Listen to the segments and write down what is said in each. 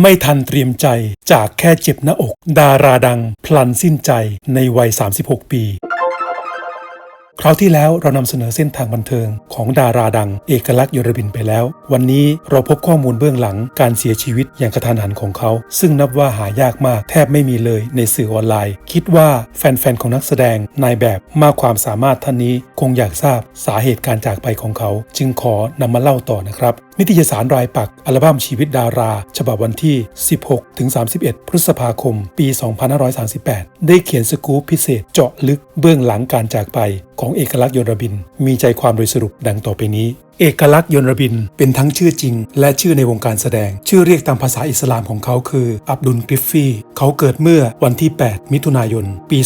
ไม่ทันเตรียมใจจากแค่เจ็บหน้าอก ดาราดัง พลันสิ้นใจในวัย 36 ปี คราวที่แล้วเรานำเสนอเส้นทางบันเทิงของดาราดัง เอกลักษณ์ยรบินไปแล้ว วันนี้เราพบข้อมูลเบื้องหลังการเสียชีวิตอย่างกระทันหันของเขา ซึ่งนับว่าหายากมากแทบไม่มีเลยในสื่อออนไลน์ คิดว่าแฟนๆของนักแสดงนายแบบมากความสามารถท่านนี้คงอยากทราบสาเหตุการจากไปของเขา จึงขอนำมาเล่าต่อนะครับนิตยสารรายปักอัลบั้มชีวิตดารา ฉบับวันที่ 16 ถึง 31 พฤษภาคม ปี 2538 ได้เขียนสกู๊ปพิเศษเจาะลึกเบื้องหลังการจากไปของเอกลักษณ์ยนรบิน มีใจความโดยสรุปดังต่อไปนี้เอกลักษณ์ยนรบินเป็นทั้งชื่อจริง และชื่อในวงการแสดง ชื่อเรียกตามภาษาอิสลามของเขาคือ อับดุลกริฟฟี่ เขาเกิดเมื่อวันที่ 8 มิถุนายน ปี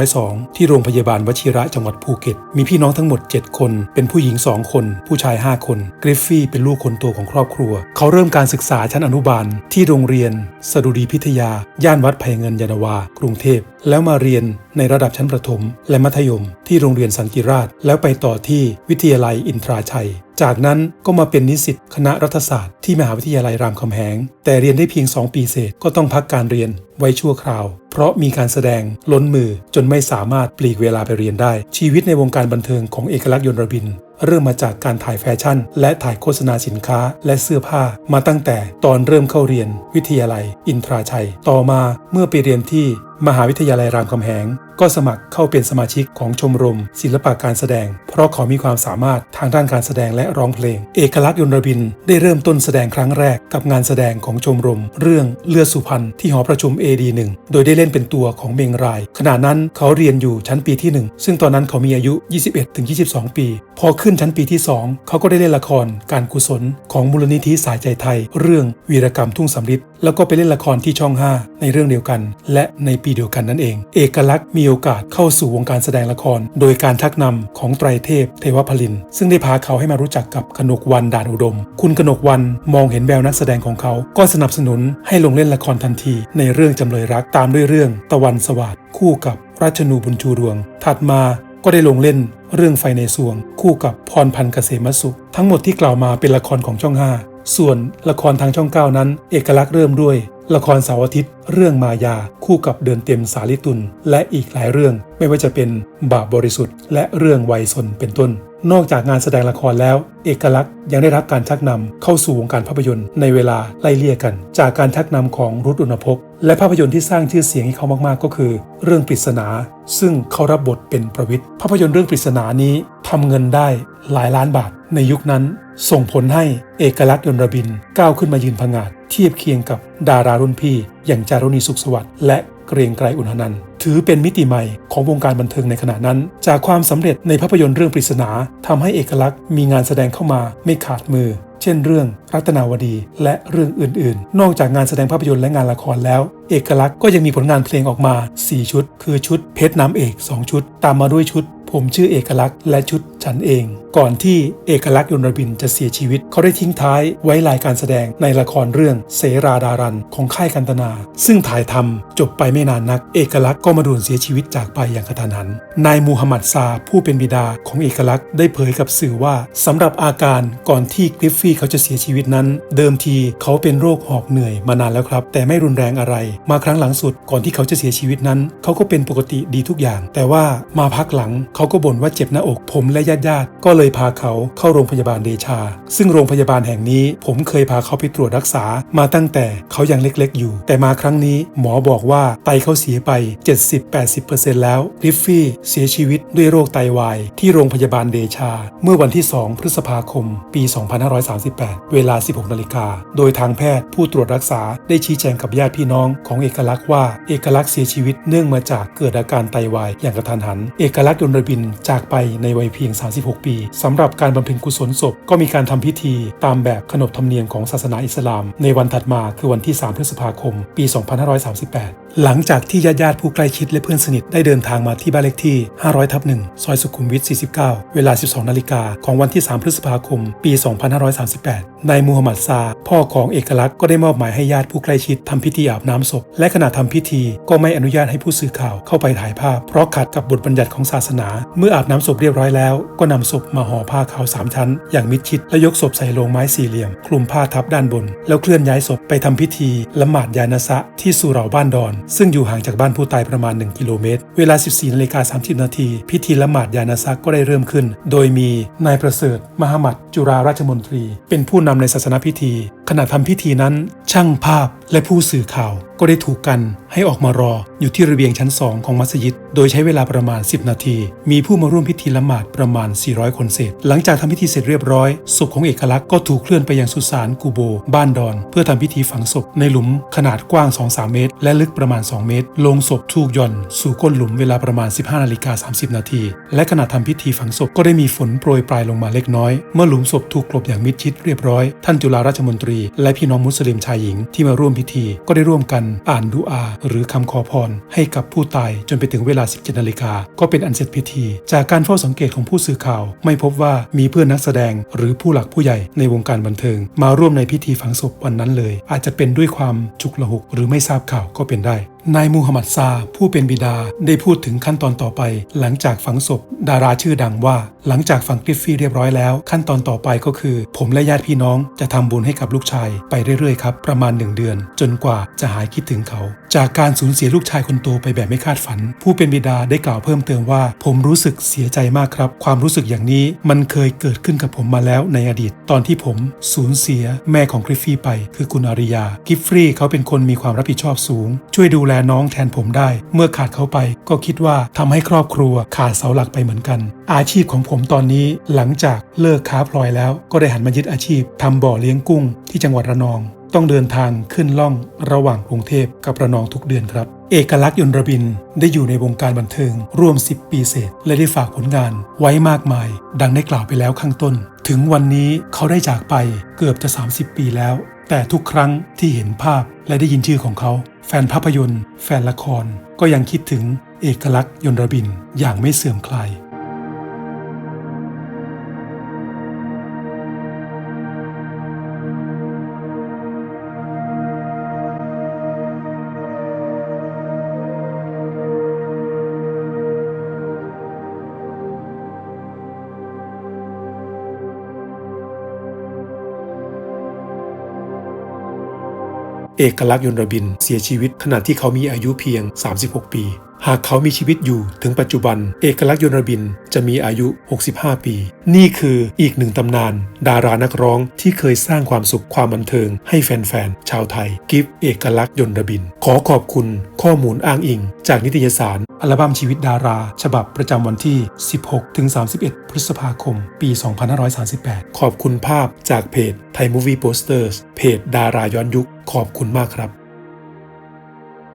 2502 ที่โรงพยาบาลวชิระจังหวัดภูเก็ต มีพี่น้องทั้งหมด 7 คน เป็นผู้หญิง 2 คน ผู้ชาย 5 คน กริฟฟี่เป็นลูกคนโตของครอบครัว เขาเริ่มการศึกษาชั้นอนุบาล ที่โรงเรียน สดุดีพิทยา ย่านวัดไผ่เงินยานาวา กรุงเทพ แล้วมาเรียนในระดับชั้นประถม และมัธยม ที่โรงเรียนสันติราช แล้วไปต่อที่วิทยาลัยอินทราชัยจากนั้นก็มาเป็นนิสิตคณะรัฐศาสตร์ที่มหาวิทยาลัยรามคำแหง แต่เรียนได้เพียง 2 ปีเศษก็ต้องพักการเรียนไว้ชั่วคราว เพราะมีการแสดงล้นมือจนไม่สามารถปลีกเวลาไปเรียนได้ ชีวิตในวงการบันเทิงของเอกลักษณ์ยนต์รบิน เริ่มมาจากการถ่ายแฟชั่น และถ่ายโฆษณาสินค้าและเสื้อผ้า มาตั้งแต่ตอนเริ่มเข้าเรียน วิทยาลัย อินทราชัย ต่อมาเมื่อไปเรียนที่ มหาวิทยาลัยรามคำแหง ก็สมัครเข้าเป็นสมาชิกของชมรม ศิลปะการแสดง เพราะเขามีความสามารถทางด้านการแสดงและร้องเพลง เอกลักษณ์ยนรบินได้เริ่มต้นแสดงครั้งแรกกับงานแสดงของชมรม เรื่องเลือดสุพรรณที่หอประชุม AD1 โดยได้เล่นเป็นตัวของเมงราย ขณะนั้นเขาเรียนอยู่ชั้นปีที่ 1 ซึ่งตอนนั้นเขามีอายุ 21-22 ปี พอขึ้นชั้นปีที่ 2 เขาก็ได้เล่นละคร การกุศลของมูลนิธิสายใจไทย เรื่องวีรกรรมทุ่งสำริดแล้วก็ไปเล่นละครที่ช่อง 5 ในเรื่องเดียวกัน และในปีเดียวกันนั่นเอง เอกลักษณ์มีโอกาสเข้าสู่วงการแสดงละคร โดยการทักนำของไตรเทพ เทวพลิน ซึ่งได้พาเขาให้มารู้จักกับกนกวันด่านอุดม คุณกนกวันมองเห็นแววนักแสดงของเขา ก็สนับสนุนให้ลงเล่นละครทันที ในเรื่องจำเลยรักตามด้วยเรื่อง ตะวันสวัสดคู่กับราชนูบุญชูดวง ถัดมาก็ได้ลงเล่นเรื่องไฟในสวง คู่กับพรพันธ์เกษมสุข ทั้งหมดที่กล่าวมาเป็นละครของช่อง 5 ส่วนละครทางช่อง 9 นั้น เอกลักษณ์เริ่มด้วย ละครเสาร์อาทิตย์ เรื่องมายาคู่กับเดือนเต็มสาลิตุลและอีกหลายเรื่องไม่ว่าจะเป็นบาปบริสุทธิ์ และเรื่องวัยสนเป็นต้น นอกจากงานแสดงละครแล้ว เอกลักษณ์ยังได้รับการชักนำเข้าสู่วงการภาพยนตร์ในเวลาไล่เลี่ยกัน จากการชักนำของรุตอุณภพและภาพยนตร์ที่สร้างชื่อเสียงให้เขามากๆ ก็คือ เรื่องปริศนา ซึ่งเขารับบทเป็นประวิทย์ภาพยนตร์เรื่องปริศนานี้ทำเงินได้หลายล้านบาท ในยุคนั้น ส่งผลให้เอกลักษณ์ยนระบินก้าวขึ้นมายืนผงาดเทียบเคียงกับดารารุ่นพี่ อย่างจารุณีสุขสวัสดิ์และเกรียงไกรอุณหนันท์ ถือเป็นมิติใหม่ของวงการบันเทิงในขณะนั้น จากความสำเร็จในภาพยนตร์เรื่องปริศนาทำให้เอกลักษณ์มีงานแสดงเข้ามาไม่ขาดมือ เช่นเรื่องรัตนาวดี และเรื่องอื่นๆ นอกจากงานแสดงภาพยนตร์และงานละครแล้ว เอกลักษณ์ก็ยังมีผลงานเพลงออกมา 4 ชุด คือชุดเพชรน้ำเอก 2 ชุด ตามมาด้วยชุด ผมชื่อเอกลักษณ์และชุดฉันเอง ก่อนที่เอกลักษณ์ยนรบินจะเสียชีวิต เขาได้ทิ้งท้ายไว้ลายการแสดงในละครเรื่องเสราดารันของค่ายกันตนา ซึ่งถ่ายทำจบไปไม่นานนัก เอกลักษณ์ก็มาด่วนเสียชีวิตจากไปอย่างกระทันหัน นายมูฮัมหมัดซาผู้เป็นบิดาของเอกลักษณ์ได้เผยกับสื่อว่าสำหรับอาการก่อนที่กริฟฟี่เขาจะเสียชีวิตนั้น เดิมทีเขาเป็นโรคหอบเหนื่อยมานานแล้วครับ แต่ไม่รุนแรงอะไร มาครั้งหลังสุดก่อนที่เขาจะเสียชีวิตนั้น เขาก็เป็นปกติดีทุกอย่าง แต่ว่ามาพักหลังเขาก็บ่นว่าเจ็บหน้าอก ผมและญาติญาติๆก็เลยพาเขาเข้าโรงพยาบาลเดชา ซึ่งโรงพยาบาลแห่งนี้ ผมเคยพาเขาไปตรวจรักษามาตั้งแต่เขายังเล็กๆ อยู่ แต่มาครั้งนี้หมอบอกว่าไตเขาเสียไป 70-80%แล้วริฟฟี่เสียชีวิตด้วยโรคไตวายที่โรงพยาบาลเดชา เมื่อวันที่ 2 พฤษภาคม ปี 2538 เวลา 16นาฬิกาโดยทางแพทย์ผู้ตรวจรักษาได้ชี้แจงกับญาติพี่น้องของเอกลักษณ์ว่าเอกลักษณ์เสียชีวิตเนื่องมาจากเกิดอาการไตวายอย่างกระทันหัน เอกลักษณ์ยนต์รบินจากไปในวัยเพียง 36 ปีสำหรับการบำเพ็ญกุศลศพก็มีการทำพิธีตามแบบขนบธรรมเนียมของศาสนาอิสลาม ในวันถัดมาคือวันที่ 3 พฤษภาคม ปี 2538 หลังจากที่ญาติญาติผู้ใกล้ชิดและเพื่อนสนิทได้เดินทางมาที่บ้านเลขที่ 500ทับ1ซอยสุขุมวิท 49 เวลา 12 นาฬิกาของวันที่ 3 พฤษภาคม ปี 2538 นายมูฮัมหมัดซา พ่อของเอกลักษณ์ก็ได้มอบหมายให้ญาติผู้ใกล้ชิดทำพิธีอาบน้ำศพ และขณะทำพิธีก็ไม่อนุญาตให้ผู้สื่อข่าวเข้าไปถ่ายภาพ เพราะขัดกับบทบัญญัติของศาสนาเมื่ออาบน้ำศพเรียบร้อยแล้ว ก็นำศพมาห่อผ้าขาวสามชั้น อย่างมิดชิดและยกศพใส่โลงไม้สี่เหลี่ยม คลุมผ้าทับด้านบน แล้วเคลื่อนย้ายศพไปทำพิธีละหมาดยานะซะที่สุเหร่าบ้านดอน ซึ่งอยู่ห่างจากบ้านผู้ตายประมาณ 1 กิโลเมตร เวลา 14นาฬิกา30 นาที พิธีละหมาดยานะซะก็ได้เริ่มขึ้น โดยมีนายประเสริฐ มหมัดจุฬาราชมนตรี เป็นผู้นำในศาสนพิธี ขณะทำพิธีนั้น ช่างภาพและผู้สื่อข่าวก็ได้ถูกกันให้ออกมารออยู่ที่ระเบียงชั้น2ของมัสยิด โดยใช้เวลาประมาณ 10 นาที มีผู้มาร่วมพิธีละหมาดประมาณ 400 คนเศษ หลังจากทำพิธีเสร็จเรียบร้อยศพของเอกลักษณ์ก็ถูกเคลื่อนไปยังสุสานกูโบ บ้านดอน เพื่อทำพิธีฝังศพในหลุมขนาดกว้าง 2-3 เมตร และลึกประมาณ 2 เมตร ลงศพถูกย่อน สู่ก้นหลุมเวลาประมาณ 15นาฬิกา30 นาที และขณะทำพิธีฝังศพก็ได้มีฝนโปรยปลายลงมาเล็กน้อย เมื่อหลุมศพถูกกลบอย่างมิดชิดเรียบร้อย ท่านจุฬาราชมนตรี และพี่น้องมุสลิมชายหญิงที่มาร่วมพิธีก็ได้ร่วมกันอ่านดูอา หรือคำขอพร ให้กับผู้ตายจนไปถึงเวลา 17นาฬิกาก็เป็นอันเสร็จพิธี จากการเฝ้าสังเกตของผู้สื่อข่าว ไม่พบว่ามีเพื่อนนักแสดง หรือผู้หลักผู้ใหญ่ในวงการบันเทิง มาร่วมในพิธีฝังศพวันนั้นเลย อาจจะเป็นด้วยความฉุกละหุกหรือไม่ทราบข่าวก็เป็นได้ นายมูฮัมหมัดซา ผู้เป็นบิดาได้พูดถึงขั้นตอนต่อไป หลังจากฝังศพ ดาราชื่อดังว่า หลังจากฝังกริฟฟี่เรียบร้อยแล้ว ขั้นตอนต่อไปก็คือ ผมและญาติพี่น้องจะทำบุญให้กับลูกชาย ไปเรื่อยๆครับประมาณ 1 เดือน จนกว่าจะหายคิดถึงเขา จากการสูญเสียลูกชายคนโตไปแบบไม่คาดฝัน ผู้เป็นบิดาได้กล่าวเพิ่มเติมว่า ผมรู้สึกเสียใจมากครับ ความรู้สึกอย่างนี้มันเคยเกิดขึ้นกับผมมาแล้วในอดีต ตอนที่ผมสูญเสียแม่ของกริฟฟี่ไป คือคุณอาริยากิฟฟรีเขาเป็นคนมีความรับผิดชอบสูง ช่วยดูแลน้องแทนผมได้ เมื่อขาดเขาไป ก็คิดว่าทำให้ครอบครัวขาดเสาหลักไปเหมือนกัน อาชีพของผมตอนนี้หลังจากเลิกค้าพลอยแล้ว ก็ได้หันมายึดอาชีพทำบ่อเลี้ยงกุ้งที่จังหวัดระนอง ต้องเดินทางขึ้นล่องระหว่างกรุงเทพกับระนองทุกเดือนครับ เอกลักษณ์ยนต์ระบินได้อยู่ในวงการบันเทิงร่วม 10 ปีเศษ และได้ฝากผลงานไว้มากมาย ดังได้กล่าวไปแล้วข้างต้น ถึงวันนี้เขาได้จากไปเกือบจะ 30 ปีแล้ว แต่ทุกครั้งที่เห็นภาพและได้ยินชื่อของเขา แฟนภาพยนตร์ แฟนละคร ก็ยังคิดถึงเอกลักษณ์ยนต์ระบินอย่างไม่เสื่อมคลาย เอกลักษณ์ยนระบินเสียชีวิตขณะที่เขามีอายุเพียง 36 ปี หากเขามีชีวิตอยู่ถึงปัจจุบัน เอกลักษณ์ยนระบินจะมีอายุ 65 ปี นี่คืออีกหนึ่งตำนาน ดารานักร้องที่เคยสร้างความสุขความบันเทิง ให้แฟนๆ ชาวไทย กิฟเอกลักษณ์ยนระบิน ขอขอบคุณข้อมูลอ้างอิง จากนิตยสาร อัลบั้มชีวิตดารา ฉบับประจำวันที่ 16-31 พฤษภาคม ปี 2538 ขอบคุณภาพจากเพจไทยมูวี่โปสเตอร์เพจดาราย้อนยุค ขอบคุณมากครับ